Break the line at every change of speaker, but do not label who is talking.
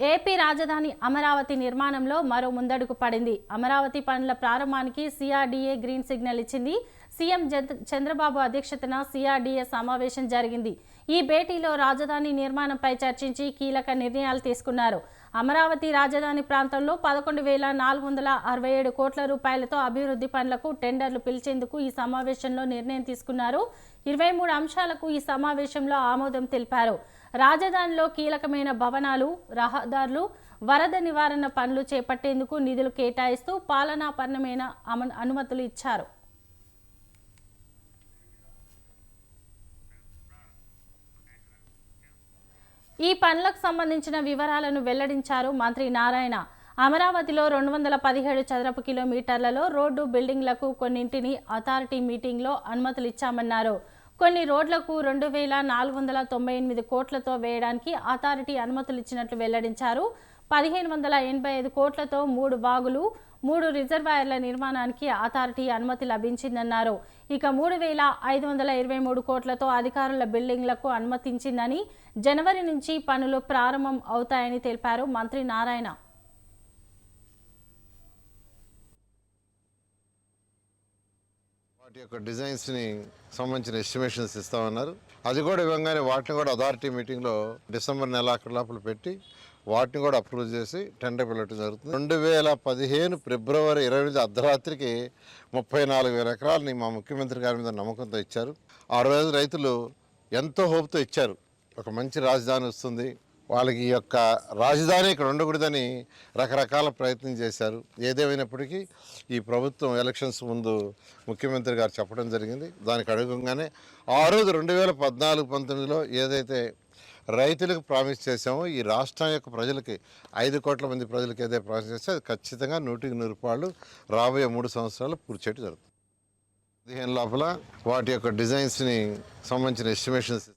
AP రాజధాని అమరావతి నిర్మాణంలో మరో ముందడుగు పడింది. అమరావతి పనుల ప్రారంభానికి సిఆర్డీఏ గ్రీన్ సిగ్నల్ ఇచ్చింది. సీఎం చంద్రబాబు అధ్యక్షతన సిఆర్డీఏ సమావేశం జరిగింది. ఈ భేటీలో రాజధాని నిర్మాణంపై చర్చించి కీలక నిర్ణయాలు తీసుకున్నారు. అమరావతి రాజధాని ప్రాంతంలో పదకొండు వేల నాలుగు వందల అరవై ఏడు కోట్ల రూపాయలతో అభివృద్ధి పనులకు టెండర్లు పిలిచేందుకు ఈ సమావేశంలో నిర్ణయం తీసుకున్నారు. ఇరవై మూడు అంశాలకు ఈ సమావేశంలో ఆమోదం తెలిపారు. రాజధానిలో కీలకమైన భవనాలు రహదారులు వరద నివారణ పనులు చేపట్టేందుకు నిధులు కేటాయిస్తూ పాలనాపరణమైన అమ- అనుమతులు ఇచ్చారు. ఈ పనులకు సంబంధించిన వివరాలను వెల్లడించారు మంత్రి నారాయణ. అమరావతిలో రెండు వందల పదిహేడు చదరపు కిలోమీటర్లలో రోడ్డు బిల్డింగ్లకు కొన్నింటిని అథారిటీ మీటింగ్లో అనుమతులు ఇచ్చామన్నారు. కొన్ని రోడ్లకు రెండు వేల నాలుగు వందల తొంభై ఎనిమిది కోట్లతో వేయడానికి అథారిటీ అనుమతులు ఇచ్చినట్లు వెల్లడించారు. పదిహేను వందల ఎనభై ఐదు కోట్లతో మూడు బాగులు మూడు రిజర్వాయర్ల నిర్మాణానికి అథారిటీ అనుమతి లభించిందన్నారు. ఇక మూడు వేల ఐదు వందల ఇరవై మూడు కోట్లతో అధికారుల బిల్డింగ్లకు అనుమతించిందని జనవరి నుంచి పనులు ప్రారంభం అవుతాయని తెలిపారు మంత్రి నారాయణ.
వాటి యొక్క డిజైన్స్ని సంబంధించిన ఎస్టిమేషన్స్ ఇస్తామన్నారు. అది కూడా ఇవ్వగానే వాటిని కూడా అథారిటీ మీటింగ్లో డిసెంబర్ నెలాఖరు లోపల పెట్టి వాటిని కూడా అప్రూవ్ చేసి టెండర్ పిల్లటం జరుగుతుంది. రెండు వేల పదిహేను ఫిబ్రవరి ఇరవై ఎనిమిది అర్ధరాత్రికి ముప్పై నాలుగు వేల ఎకరాలని మా ముఖ్యమంత్రి గారి మీద నమ్మకంతో ఇచ్చారు. ఆ రోజు రైతులు ఎంతో హోప్తో ఇచ్చారు. ఒక మంచి రాజధాని వస్తుంది. వాళ్ళకి ఈ యొక్క రాజధాని ఇక్కడ ఉండకూడదని రకరకాల ప్రయత్నం చేశారు. ఏదేమైనప్పటికీ ఈ ప్రభుత్వం ఎలక్షన్స్ ముందు ముఖ్యమంత్రి గారు చెప్పడం జరిగింది. దానికి అడుగుగానే ఆ రోజు రెండు వేల పద్నాలుగు పంతొమ్మిదిలో ఏదైతే రైతులకు ప్రామిస్ చేసామో ఈ రాష్ట్రం యొక్క ప్రజలకి ఐదు కోట్ల మంది ప్రజలకు ఏదైతే ప్రామిస్ చేస్తే అది ఖచ్చితంగా నూటికి నూరు రూపాయలు రాబోయే మూడు సంవత్సరాలు పూర్తి చేయడం జరుగుతుంది. పదిహేను లోపల వాటి యొక్క డిజైన్స్ని సంబంధించిన ఎస్టిమేషన్స్